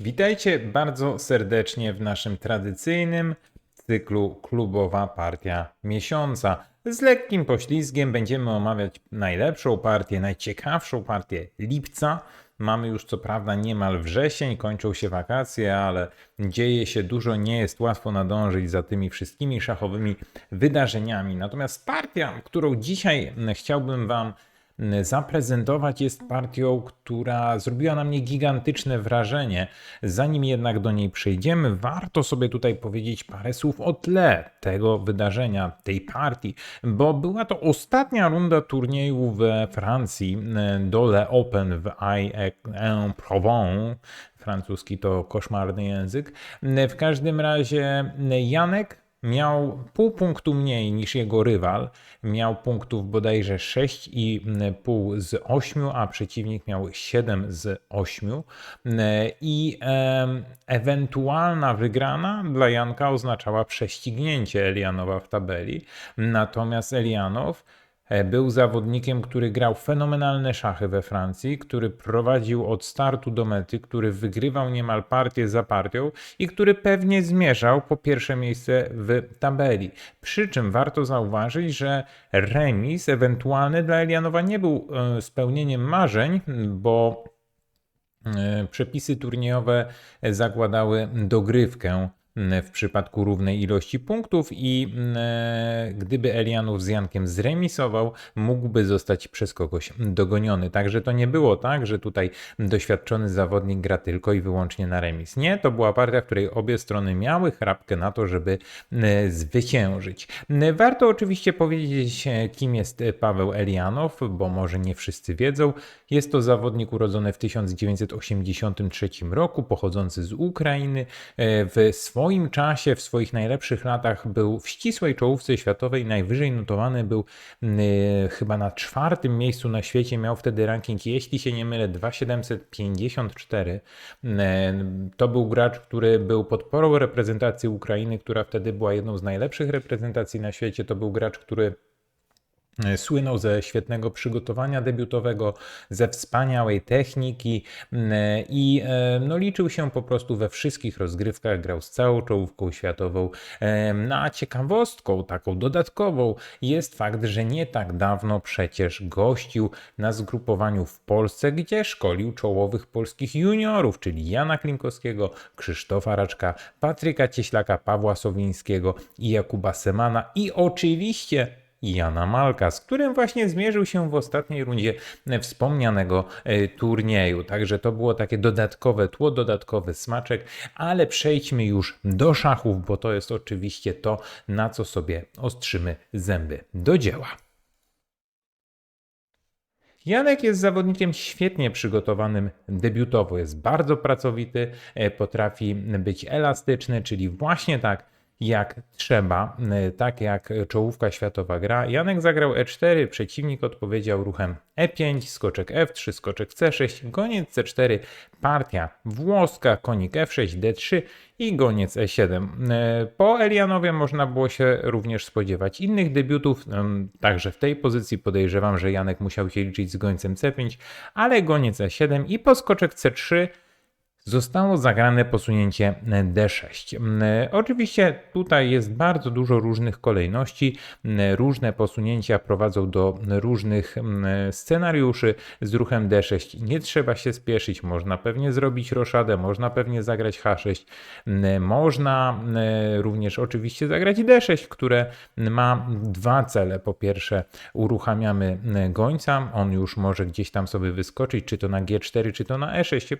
Witajcie bardzo serdecznie w naszym tradycyjnym cyklu Klubowa Partia Miesiąca. Z lekkim poślizgiem będziemy omawiać najlepszą partię, najciekawszą partię lipca. Mamy już co prawda niemal wrzesień, kończą się wakacje, ale dzieje się dużo, nie jest łatwo nadążyć za tymi wszystkimi szachowymi wydarzeniami. Natomiast partia, którą dzisiaj chciałbym Wam zaprezentować, jest partią, która zrobiła na mnie gigantyczne wrażenie. Zanim jednak do niej przejdziemy, warto sobie tutaj powiedzieć parę słów o tle tego wydarzenia, tej partii, bo była to ostatnia runda turnieju we Francji, Dole Open w Aix-en-Provence. Francuski to koszmarny język. W każdym razie Janek miał pół punktu mniej niż jego rywal. Miał punktów bodajże 6,5 z 8, a przeciwnik miał 7 z 8. I e, ewentualna wygrana dla Janka oznaczała prześcignięcie Elianowa w tabeli. Natomiast Elianow był zawodnikiem, który grał fenomenalne szachy we Francji, który prowadził od startu do mety, który wygrywał niemal partię za partią i który pewnie zmierzał po pierwsze miejsce w tabeli. Przy czym warto zauważyć, że remis ewentualny dla Elianowa nie był e, spełnieniem marzeń, bo e, przepisy turniejowe zakładały dogrywkę w przypadku równej ilości punktów i e, gdyby Elianów z Jankiem zremisował, mógłby zostać przez kogoś dogoniony. Także to nie było tak, że tutaj doświadczony zawodnik gra tylko i wyłącznie na remis. Nie, to była partia, w której obie strony miały chrapkę na to, żeby e, zwyciężyć. Warto oczywiście powiedzieć, e, kim jest Paweł Elianow, bo może nie wszyscy wiedzą. Jest to zawodnik urodzony w 1983 roku, pochodzący z Ukrainy. W swoim swoim czasie, w swoich najlepszych latach był w ścisłej czołówce światowej, najwyżej notowany był yy, chyba na czwartym miejscu na świecie, miał wtedy ranking, jeśli się nie mylę, 2754. Yy, to był gracz, który był podporą reprezentacji Ukrainy, która wtedy była jedną z najlepszych reprezentacji na świecie. To był gracz, który słynął ze świetnego przygotowania debiutowego, ze wspaniałej techniki e, i e, no, liczył się po prostu we wszystkich rozgrywkach, grał z całą czołówką światową. No a ciekawostką, taką dodatkową jest fakt, że nie tak dawno przecież gościł na zgrupowaniu w Polsce, gdzie szkolił czołowych polskich juniorów, czyli Jana Klinkowskiego, Krzysztofa Raczka, Patryka Cieślaka, Pawła Sowińskiego i Jakuba Semana i oczywiście Jana Malka, z którym właśnie zmierzył się w ostatniej rundzie wspomnianego e, turnieju. Także to było takie dodatkowe tło, dodatkowy smaczek, ale przejdźmy już do szachów, bo to jest oczywiście to, na co sobie ostrzymy zęby. Do dzieła. Janek jest zawodnikiem świetnie przygotowanym debiutowo, jest bardzo pracowity, e, potrafi być elastyczny, czyli właśnie tak jak trzeba, y, tak jak czołówka światowa gra. Janek zagrał E4, przeciwnik odpowiedział ruchem E5, skoczek F3, skoczek C6, goniec C4, partia włoska, konik F6, D3 i goniec E7. Y, po Elianowie można było się również spodziewać innych debiutów, także w tej pozycji podejrzewam, że Janek musiał się liczyć z gońcem C5, ale goniec E7 i po skoczek C3 zostało zagrane posunięcie D6. Oczywiście tutaj jest bardzo dużo różnych kolejności, różne posunięcia prowadzą do różnych scenariuszy z ruchem D6. Nie trzeba się spieszyć, można pewnie zrobić roszadę, można pewnie zagrać H6, można również oczywiście zagrać D6, które ma dwa cele. Po pierwsze uruchamiamy gońca, on już może gdzieś tam sobie wyskoczyć, czy to na G4, czy to na E6.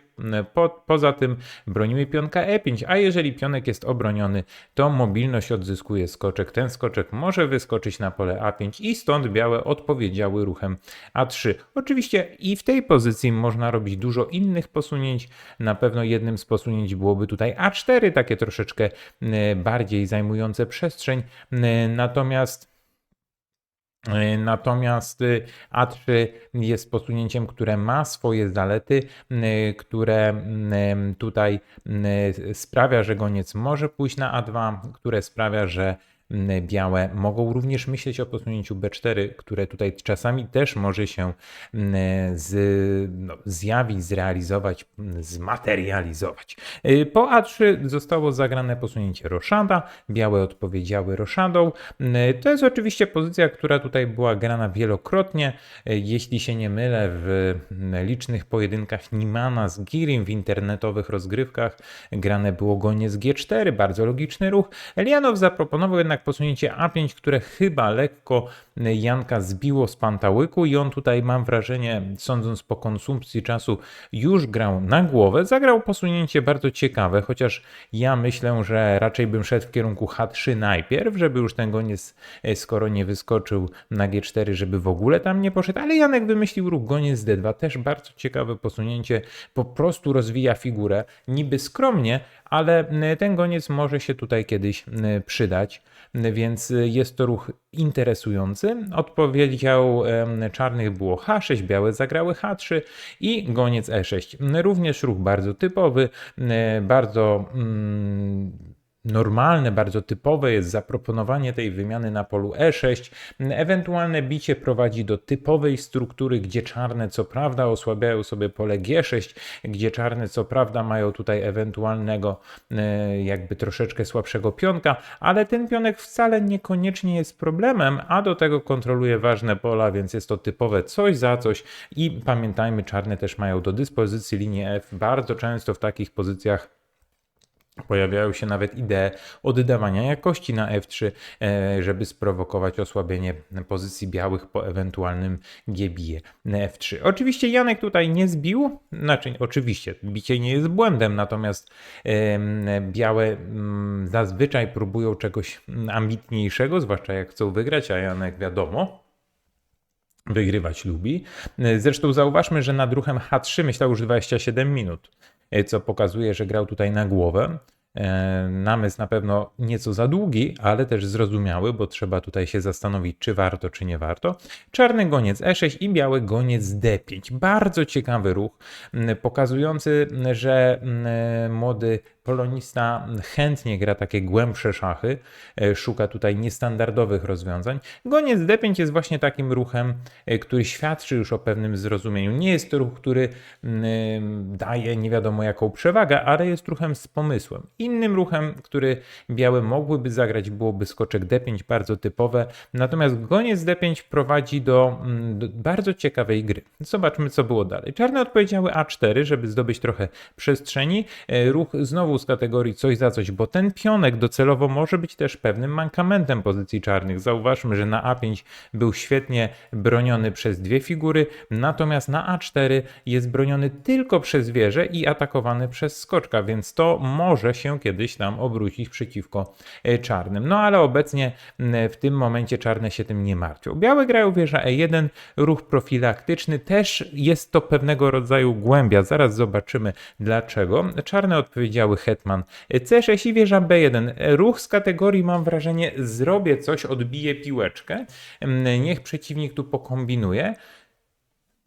Po, po Poza tym bronimy pionka E5, a jeżeli pionek jest obroniony, to mobilność odzyskuje skoczek. Ten skoczek może wyskoczyć na pole A5 i stąd białe odpowiedziały ruchem A3. Oczywiście i w tej pozycji można robić dużo innych posunięć. Na pewno jednym z posunięć byłoby tutaj A4, takie troszeczkę e, bardziej zajmujące przestrzeń. E, natomiast natomiast y, A3 jest posunięciem, które ma swoje zalety, y, które y, tutaj sprawia, że goniec może pójść na A2, które sprawia, że mm, białe mogą również myśleć o posunięciu B4, które tutaj czasami też może się mm, z, no, zjawić, zrealizować, mm, zmaterializować. Y, Po A3 zostało zagrane posunięcie roszada, białe odpowiedziały roszadą. To jest oczywiście pozycja, która tutaj była grana wielokrotnie. Y, Jeśli się nie mylę, w mm, licznych pojedynkach Nimana z Girim w internetowych rozgrywkach grane było gonie z G4, bardzo logiczny ruch. Elianow zaproponował jednak posunięcie A5, które chyba lekko Janka zbiło z pantałyku i on tutaj mam wrażenie, sądząc po konsumpcji czasu, już grał na głowę. Zagrał posunięcie bardzo ciekawe, chociaż ja myślę, że raczej bym szedł w kierunku H3 najpierw, żeby już ten goniec, e, skoro nie wyskoczył na G4, żeby w ogóle tam nie poszedł, ale Janek wymyślił ruch goniec D2, też bardzo ciekawe posunięcie, po prostu rozwija figurę, niby skromnie, ale m, ten goniec może się tutaj kiedyś przydać, więc jest to ruch interesujący. Odpowiedział czarnych było H6, białe zagrały H3 i goniec E6. M, Również ruch bardzo typowy, bardzo mm, normalne, bardzo typowe jest zaproponowanie tej wymiany na polu E6. Ewentualne bicie prowadzi do typowej struktury, gdzie czarne co prawda osłabiają sobie pole G6, gdzie czarne co prawda mają tutaj ewentualnego e, jakby troszeczkę słabszego pionka, ale ten pionek wcale niekoniecznie jest problemem, a do tego kontroluje ważne pola, więc jest to typowe coś za coś i pamiętajmy, czarne też mają do dyspozycji linię F bardzo często w takich pozycjach Pojawiają się nawet idee oddawania jakości na F3, e, żeby sprowokować osłabienie pozycji białych po ewentualnym G-bije na F3. Oczywiście Janek tutaj nie zbił, znaczy oczywiście bicie nie jest błędem, natomiast białe mm, zazwyczaj próbują czegoś ambitniejszego, zwłaszcza jak chcą wygrać, a Janek wiadomo, wygrywać lubi. Zresztą zauważmy, że nad ruchem H3 myślał już 27 minut, co pokazuje, że grał tutaj na głowę. E, Namysł na pewno nieco za długi, ale też zrozumiały, bo trzeba tutaj się zastanowić, czy warto, czy nie warto. Czarny goniec E6 i biały goniec D5. Bardzo ciekawy ruch, pokazujący, że młody polonista chętnie gra takie głębsze szachy, e, szuka tutaj niestandardowych rozwiązań. Goniec D5 jest właśnie takim ruchem, e, który świadczy już o pewnym zrozumieniu. Nie jest to ruch, który mm, daje nie wiadomo jaką przewagę, ale jest ruchem z pomysłem. Innym ruchem, który białe mogłyby zagrać, byłoby skoczek D5, bardzo typowe. Natomiast goniec D5 prowadzi do, mm, do bardzo ciekawej gry. Zobaczmy, co było dalej. Czarne odpowiedziały A4, żeby zdobyć trochę przestrzeni. E, Ruch znowu z kategorii coś za coś, bo ten pionek docelowo może być też pewnym mankamentem pozycji czarnych. Zauważmy, że na A5 był świetnie broniony przez dwie figury, natomiast na A4 jest broniony tylko przez wieżę i atakowany przez skoczka, więc to może się kiedyś tam obrócić przeciwko e, czarnym. No ale obecnie w tym momencie czarne się tym nie martwią. Białe grają wieża E1, ruch profilaktyczny, też jest to pewnego rodzaju głębia. Zaraz zobaczymy dlaczego. Czarne odpowiedziały hetman C6 i wieża B1. Ruch z kategorii mam wrażenie zrobię coś, odbiję piłeczkę, niech przeciwnik tu pokombinuje.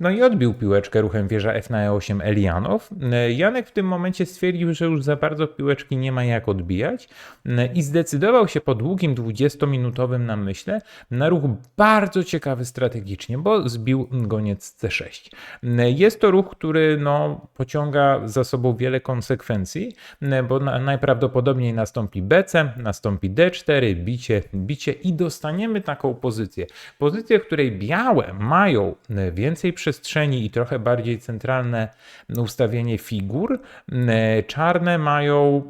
No i odbił piłeczkę ruchem wieża F na E8 Elianow. Janek w tym momencie stwierdził, że już za bardzo piłeczki nie ma jak odbijać i zdecydował się po długim 20-minutowym namyśle na ruch bardzo ciekawy strategicznie, bo zbił goniec C6. E, Jest to ruch, który no, pociąga za sobą wiele konsekwencji, bo na, najprawdopodobniej nastąpi BC, nastąpi D4, bicie, bicie i dostaniemy taką pozycję. Pozycję, w której białe mają e, więcej przestrzeni i trochę bardziej centralne ustawienie figur, e, czarne mają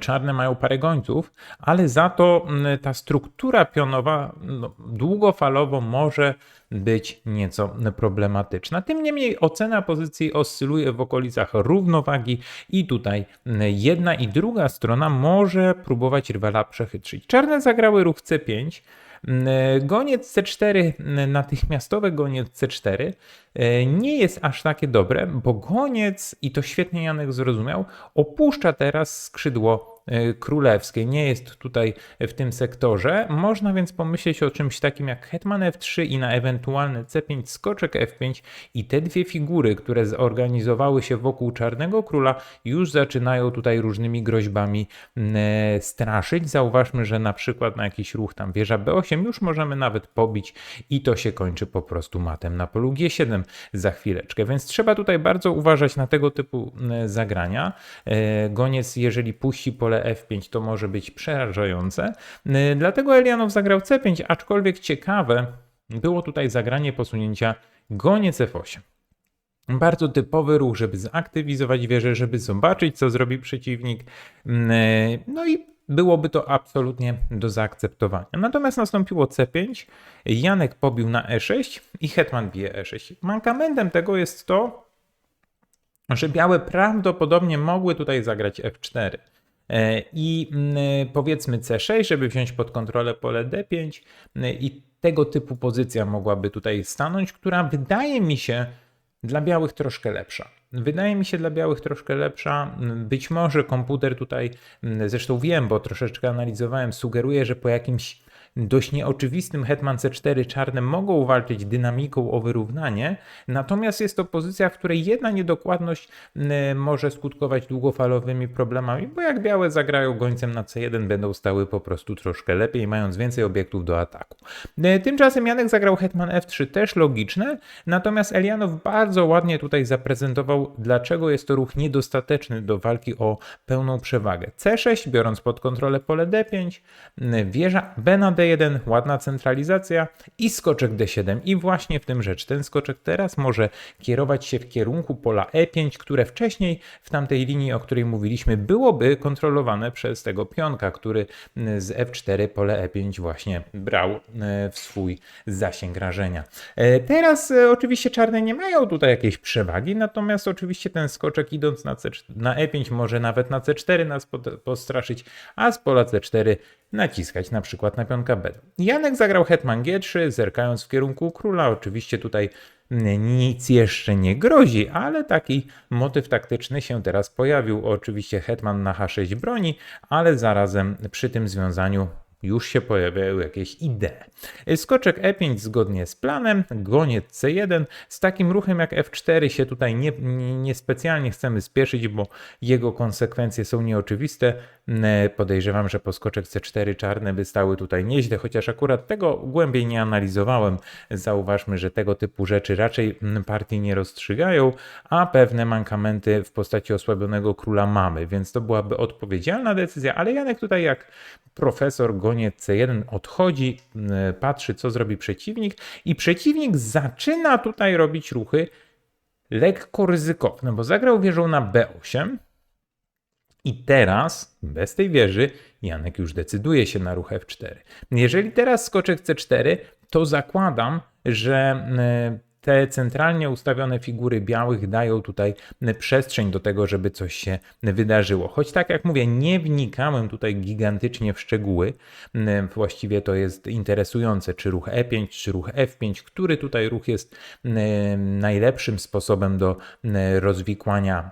Czarne mają parę gońców, ale za to mm, ta struktura pionowa no, długofalowo może być nieco problematyczna. Tym niemniej ocena pozycji oscyluje w okolicach równowagi i tutaj jedna i druga strona może próbować rywala przechytrzyć. Czarne zagrały ruch C5, Goniec C4, natychmiastowe goniec C4 e, nie jest aż takie dobre, bo goniec, i to świetnie Janek zrozumiał, opuszcza teraz skrzydło e, królewskiej nie jest tutaj w tym sektorze. Można więc pomyśleć o czymś takim jak hetman f3 i na ewentualne c5 skoczek f5 i te dwie figury, które zorganizowały się wokół czarnego króla już zaczynają tutaj różnymi groźbami e, straszyć. Zauważmy, że na przykład na jakiś ruch tam wieża b8 już możemy nawet pobić i to się kończy po prostu matem na polu g7 za chwileczkę. Więc trzeba tutaj bardzo uważać na tego typu zagrania. E, Goniec, jeżeli puści pole f5, to może być przerażające. E, Dlatego Elianow zagrał c5, aczkolwiek ciekawe było tutaj zagranie posunięcia goniec f8. Bardzo typowy ruch, żeby zaktywizować wieżę, żeby zobaczyć, co zrobi przeciwnik. E, No i byłoby to absolutnie do zaakceptowania. Natomiast nastąpiło c5, Janek pobił na e6 i hetman bije e6. Mankamentem tego jest to, że białe prawdopodobnie mogły tutaj zagrać f4. E, I mm, powiedzmy c6, żeby wziąć pod kontrolę pole d5 mm, i tego typu pozycja mogłaby tutaj stanąć, która wydaje mi się dla białych troszkę lepsza. Wydaje mi się dla białych troszkę lepsza. Być może komputer tutaj, mm, zresztą wiem, bo troszeczkę analizowałem, sugeruje, że po jakimś dość nieoczywistym hetman c4 czarne mogą walczyć dynamiką o wyrównanie, natomiast jest to pozycja, w której jedna niedokładność mm, może skutkować długofalowymi problemami, bo jak białe zagrają gońcem na c1, będą stały po prostu troszkę lepiej, mając więcej obiektów do ataku. E, Tymczasem Janek zagrał hetman f3, też logiczne, natomiast Elianow bardzo ładnie tutaj zaprezentował, dlaczego jest to ruch niedostateczny do walki o pełną przewagę. c6, biorąc pod kontrolę pole d5, mm, wieża b na d1, ładna centralizacja i skoczek d7. I właśnie w tym rzecz. Ten skoczek teraz może kierować się w kierunku pola e5, które wcześniej w tamtej linii, o której mówiliśmy, byłoby kontrolowane przez tego pionka, który mm, z f4 pole e5 właśnie brał e, w swój zasięg rażenia. E, Teraz e, oczywiście czarne nie mają tutaj jakiejś przewagi, natomiast oczywiście ten skoczek idąc na, C, na e5 może nawet na c4 nas postraszyć, a z pola c4 naciskać na przykład na pionka b. Janek zagrał hetman g3, zerkając w kierunku króla. Oczywiście tutaj nic jeszcze nie grozi, ale taki motyw taktyczny się teraz pojawił. Oczywiście hetman na h6 broni, ale zarazem przy tym związaniu już się pojawiają jakieś idee. Skoczek e5 zgodnie z planem, goniec c1. Z takim ruchem jak f4 się tutaj nie, nie, nie specjalnie chcemy spieszyć, bo jego konsekwencje są nieoczywiste. Mm, Podejrzewam, że po skoczek c4 czarne by stały tutaj nieźle, chociaż akurat tego głębiej nie analizowałem. Zauważmy, że tego typu rzeczy raczej mm, partii nie rozstrzygają, a pewne mankamenty w postaci osłabionego króla mamy, więc to byłaby odpowiedzialna decyzja, ale Janek tutaj jak profesor goniec c1 odchodzi, mm, patrzy co zrobi przeciwnik i przeciwnik zaczyna tutaj robić ruchy lekko ryzykowne, bo zagrał wieżą na b8 i teraz bez tej wieży Janek już decyduje się na ruch f4. Jeżeli teraz skoczek c4, to zakładam, że mm, te centralnie ustawione figury białych dają tutaj przestrzeń do tego, żeby coś się wydarzyło. Choć tak jak mówię, nie wnikałem tutaj gigantycznie w szczegóły. Mm, Właściwie to jest interesujące, czy ruch E5, czy ruch F5, który tutaj ruch jest mm, najlepszym sposobem do mm, rozwikłania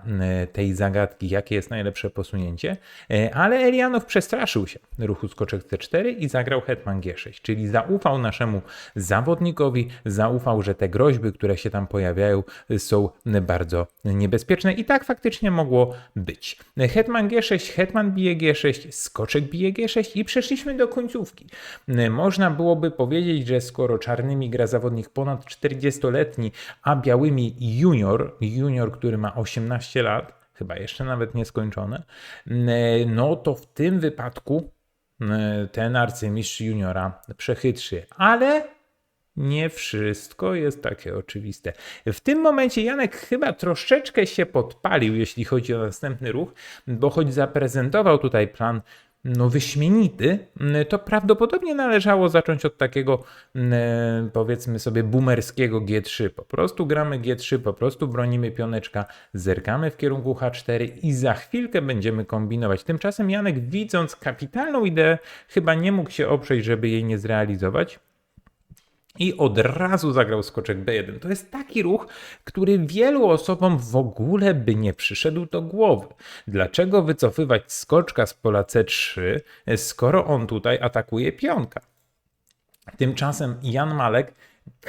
tej zagadki, jakie jest najlepsze posunięcie. E, Ale Elianow przestraszył się ruchu skoczek C4 i zagrał hetman G6, czyli zaufał naszemu zawodnikowi, zaufał, że te groźby, które się tam pojawiają, są bardzo niebezpieczne i tak faktycznie mogło być. Hetman G6, hetman bije G6, skoczek bije G6 i przeszliśmy do końcówki. Można byłoby powiedzieć, że skoro czarnymi gra zawodnik ponad 40-letni, a białymi junior, junior, który ma 18 lat, chyba jeszcze nawet nieskończone, no to w tym wypadku ten arcymistrz juniora przechytrzy. Ale nie wszystko jest takie oczywiste. W tym momencie Janek chyba troszeczkę się podpalił, jeśli chodzi o następny ruch, bo choć zaprezentował tutaj plan no wyśmienity, to prawdopodobnie należało zacząć od takiego mm, powiedzmy sobie boomerskiego G3. Po prostu gramy G3, po prostu bronimy pioneczka, zerkamy w kierunku H4 i za chwilkę będziemy kombinować. Tymczasem Janek widząc kapitalną ideę chyba nie mógł się oprzeć, żeby jej nie zrealizować i od razu zagrał skoczek B1. To jest taki ruch, który wielu osobom w ogóle by nie przyszedł do głowy. Dlaczego wycofywać skoczka z pola C3, skoro on tutaj atakuje pionka? Tymczasem Jan Malek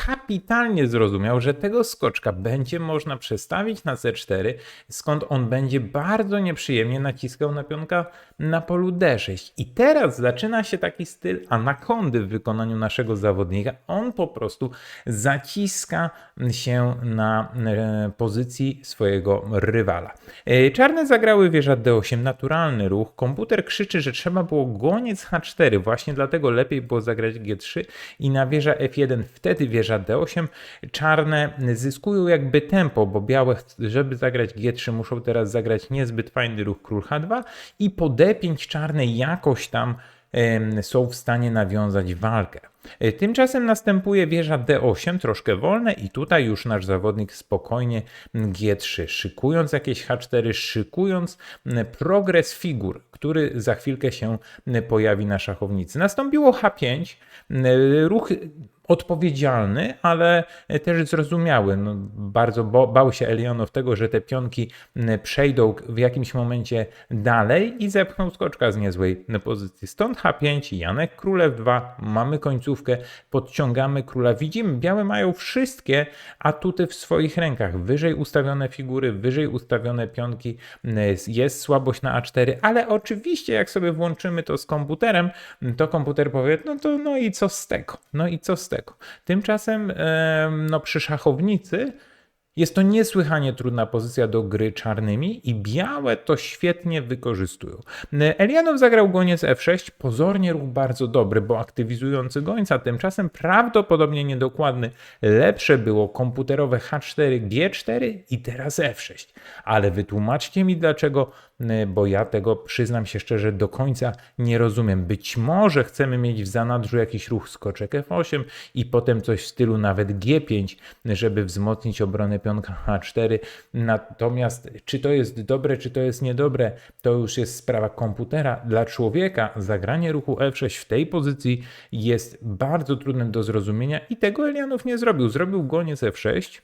kapitalnie zrozumiał, że tego skoczka będzie można przestawić na C4, skąd on będzie bardzo nieprzyjemnie naciskał na pionka na polu D6. I teraz zaczyna się taki styl anakondy w wykonaniu naszego zawodnika. On po prostu zaciska się na e, pozycji swojego rywala. E, Czarne zagrały wieża D8, naturalny ruch. Komputer krzyczy, że trzeba było goniec H4, właśnie dlatego lepiej było zagrać G3 i na wieża F1 wtedy wieża D8. Czarne zyskują jakby tempo, bo białe, żeby zagrać G3, muszą teraz zagrać niezbyt fajny ruch król H2 i po D5 czarne jakoś tam są w stanie nawiązać walkę. E, Tymczasem następuje wieża D8, troszkę wolne i tutaj już nasz zawodnik spokojnie G3, szykując jakieś H4, szykując progres figur, który za chwilkę się pojawi na szachownicy. Nastąpiło H5, m, ruch odpowiedzialny, ale też zrozumiały. No, bardzo bał się Elionow tego, że te pionki przejdą w jakimś momencie dalej i zepchnął skoczka z niezłej pozycji. Stąd H5, Janek Królew 2, mamy końcówkę, podciągamy króla. Widzimy, białe mają wszystkie atuty w swoich rękach. Wyżej ustawione figury, wyżej ustawione pionki, jest słabość na A4, ale oczywiście jak sobie włączymy to z komputerem, to komputer powie, no to no i co z tego? No i co z tego? Tymczasem em, no przy szachownicy jest to niesłychanie trudna pozycja do gry czarnymi i białe to świetnie wykorzystują. Elianow zagrał goniec F6, pozornie ruch bardzo dobry, bo aktywizujący gońca, tymczasem prawdopodobnie niedokładny. Lepsze było komputerowe H4, G4 i teraz F6. Ale wytłumaczcie mi dlaczego, bo ja tego przyznam się szczerze do końca nie rozumiem. Być może chcemy mieć w zanadrzu jakiś ruch skoczek F8 i potem coś w stylu nawet G5, żeby wzmocnić obronę pionka H4. Natomiast czy to jest dobre, czy to jest niedobre, to już jest sprawa komputera. Dla człowieka zagranie ruchu F6 w tej pozycji jest bardzo trudne do zrozumienia i tego Elianow nie zrobił. Zrobił goniec F6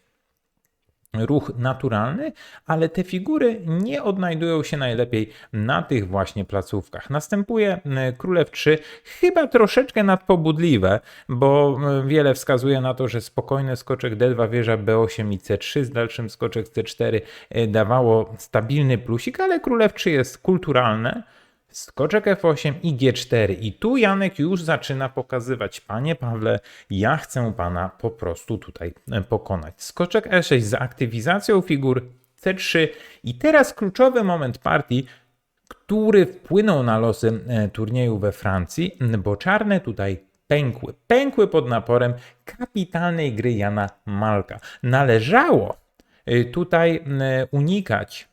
ruch naturalny, ale te figury nie odnajdują się najlepiej na tych właśnie placówkach. Następuje e, królew 3, chyba troszeczkę nadpobudliwe, bo e, wiele wskazuje na to, że spokojny skoczek D2, wieża B8 i C3 z dalszym skoczek C4 e, dawało stabilny plusik, ale królew 3 jest kulturalne. Skoczek F8 i G4. I tu Janek już zaczyna pokazywać, panie Pawle, ja chcę pana po prostu tutaj e, pokonać. Skoczek E6 z aktywizacją figur C3 i teraz kluczowy moment partii, który wpłynął na losy e, turnieju we Francji, bo czarne tutaj pękły. Pękły pod naporem kapitalnej gry Jana Malka. Należało e, tutaj unikać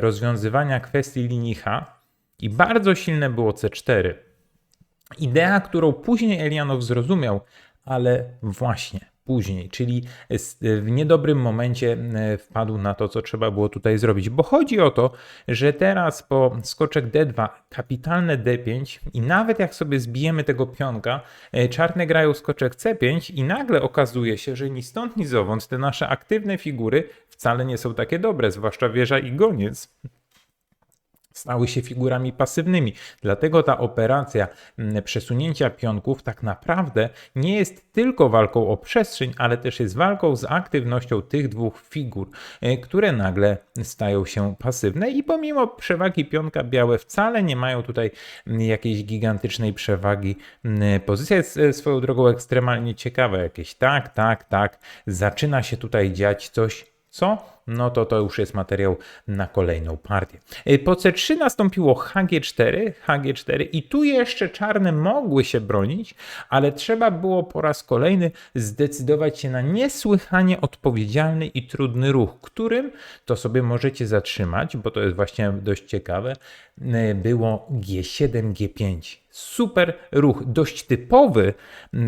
rozwiązywania kwestii linii H, i bardzo silne było C4. Idea, którą później Elianow zrozumiał, ale właśnie później, czyli w niedobrym momencie e, wpadł na to, co trzeba było tutaj zrobić. Bo chodzi o to, że teraz po skoczek D2, kapitalne D5 i nawet jak sobie zbijemy tego pionka, e, czarne grają skoczek C5 i nagle okazuje się, że ni stąd, ni zowąd te nasze aktywne figury wcale nie są takie dobre, zwłaszcza wieża i goniec stały się figurami pasywnymi. Dlatego ta operacja mm, przesunięcia pionków tak naprawdę nie jest tylko walką o przestrzeń, ale też jest walką z aktywnością tych dwóch figur, e, które nagle stają się pasywne i pomimo przewagi pionka białe wcale nie mają tutaj mm, jakiejś gigantycznej przewagi. Mm, Pozycja jest e, swoją drogą ekstremalnie ciekawa. Jakieś tak, tak, tak. Zaczyna się tutaj dziać coś co? No to to już jest materiał na kolejną partię. Y, Po C3 nastąpiło HG4, HG4 i tu jeszcze czarne mogły się bronić, ale trzeba było po raz kolejny zdecydować się na niesłychanie odpowiedzialny i trudny ruch, którym to sobie możecie zatrzymać, bo to jest właśnie dość ciekawe, y, było G7, G5. Super ruch, dość typowy, yy,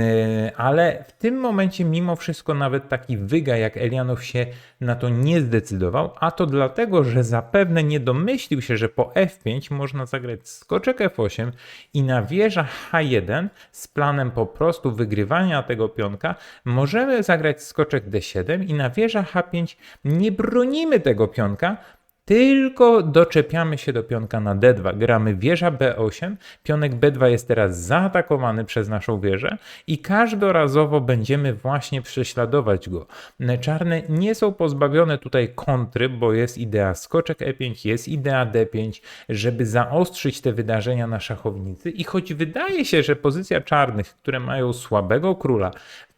ale w tym momencie mimo wszystko nawet taki wyga jak Elianow się na to nie zdecydował, a to dlatego, że zapewne nie domyślił się, że po F5 można zagrać skoczek F8 i na wieża H1 z planem po prostu wygrywania tego pionka możemy zagrać skoczek D7 i na wieża H5 nie bronimy tego pionka, tylko doczepiamy się do pionka na D2. Gramy wieża B8, pionek B2 jest teraz zaatakowany przez naszą wieżę i każdorazowo będziemy właśnie prześladować go. Czarne nie są pozbawione tutaj kontry, bo jest idea skoczek E5, jest idea D5, żeby zaostrzyć te wydarzenia na szachownicy i choć wydaje się, że pozycja czarnych, które mają słabego króla,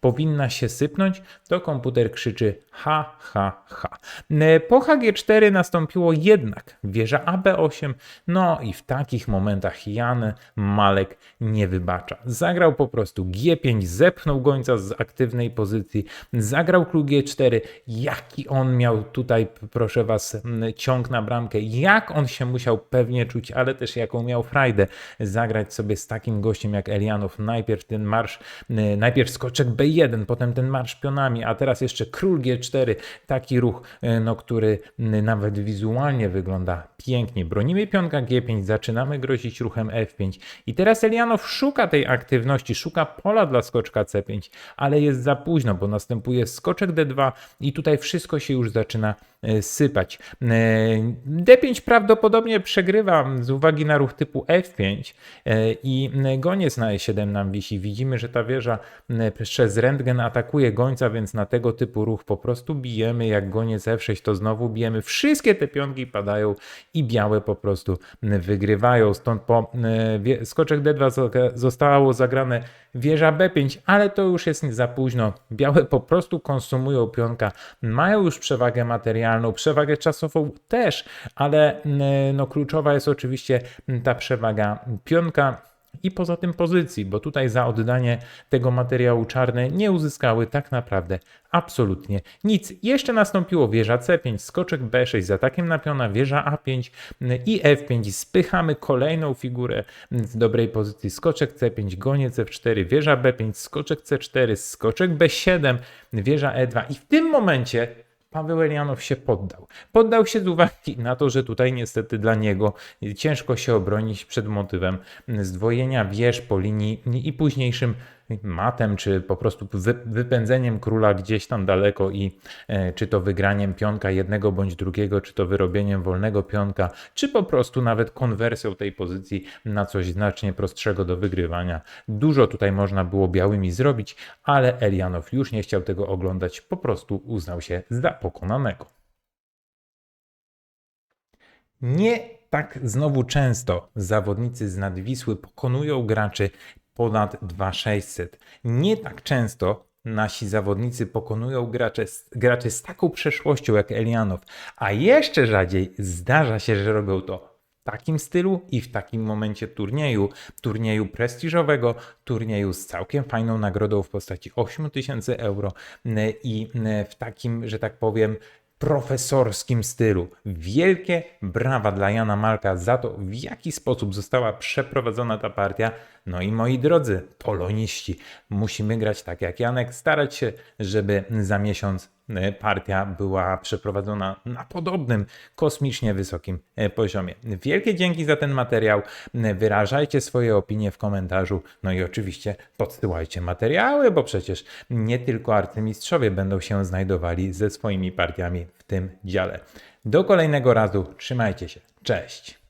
powinna się sypnąć, to komputer krzyczy ha, ha, ha. E, Po HG4 nastąpiło jednak wieża AB8, no i w takich momentach Jan Malek nie wybacza. Zagrał po prostu G5, zepchnął gońca z aktywnej pozycji, zagrał klub G4. Jaki on miał tutaj, proszę was, ciąg na bramkę, jak on się musiał pewnie czuć, ale też jaką miał frajdę zagrać sobie z takim gościem jak Elianow. Najpierw ten marsz, najpierw skoczek B1, potem ten marsz pionami, a teraz jeszcze król G4. Taki ruch, e, no, który nawet wizualnie wygląda pięknie. Bronimy pionka G5, zaczynamy grozić ruchem F5 i teraz Elianow szuka tej aktywności, szuka pola dla skoczka C5, ale jest za późno, bo następuje skoczek D2 i tutaj wszystko się już zaczyna sypać. E, D5 prawdopodobnie przegrywa z uwagi na ruch typu F5 e, i goniec na E7 nam wisi. Widzimy, że ta wieża przez rentgen atakuje gońca, więc na tego typu ruch po prostu bijemy. Jak goniec F6 to znowu bijemy. Wszystkie te pionki padają i białe po prostu wygrywają. Stąd po e, skoczek D2 zo- zostało zagrane wieża B5, ale to już jest za późno. Białe po prostu konsumują pionka, mają już przewagę materialną, przewagę czasową też, ale mm, no, kluczowa jest oczywiście ta przewaga pionka. I poza tym pozycji, bo tutaj za oddanie tego materiału czarne nie uzyskały tak naprawdę absolutnie nic. Jeszcze nastąpiło wieża C5, skoczek B6 z atakiem na piona, wieża A5 i F5. Spychamy kolejną figurę z dobrej pozycji. Skoczek C5, goniec F4, wieża B5, skoczek C4, skoczek B7, wieża E2. I w tym momencie Paweł Elianow się poddał. Poddał się z uwagi na to, że tutaj niestety dla niego ciężko się obronić przed motywem zdwojenia wież po linii i późniejszym matem, czy po prostu wy, wypędzeniem króla gdzieś tam daleko i e, czy to wygraniem pionka jednego bądź drugiego, czy to wyrobieniem wolnego pionka, czy po prostu nawet konwersją tej pozycji na coś znacznie prostszego do wygrywania. Dużo tutaj można było białymi zrobić, ale Elianow już nie chciał tego oglądać, po prostu uznał się za pokonanego. Nie tak znowu często zawodnicy z nadwisły pokonują graczy ponad 2600. Nie tak często nasi zawodnicy pokonują gracze, graczy z taką przeszłością jak Elianow, a jeszcze rzadziej zdarza się, że robią to w takim stylu i w takim momencie turnieju, turnieju prestiżowego, turnieju z całkiem fajną nagrodą w postaci 8000 euro i w takim, że tak powiem, profesorskim stylu. Wielkie brawa dla Jana Malka za to, w jaki sposób została przeprowadzona ta partia. No i moi drodzy poloniści, musimy grać tak jak Janek, starać się, żeby za miesiąc e, partia była przeprowadzona na podobnym kosmicznie wysokim e, poziomie. Wielkie dzięki za ten materiał. E, Wyrażajcie swoje opinie w komentarzu. No i oczywiście podsyłajcie materiały, bo przecież nie tylko arcymistrzowie będą się znajdowali ze swoimi partiami w tym dziale. Do kolejnego razu. Trzymajcie się. Cześć.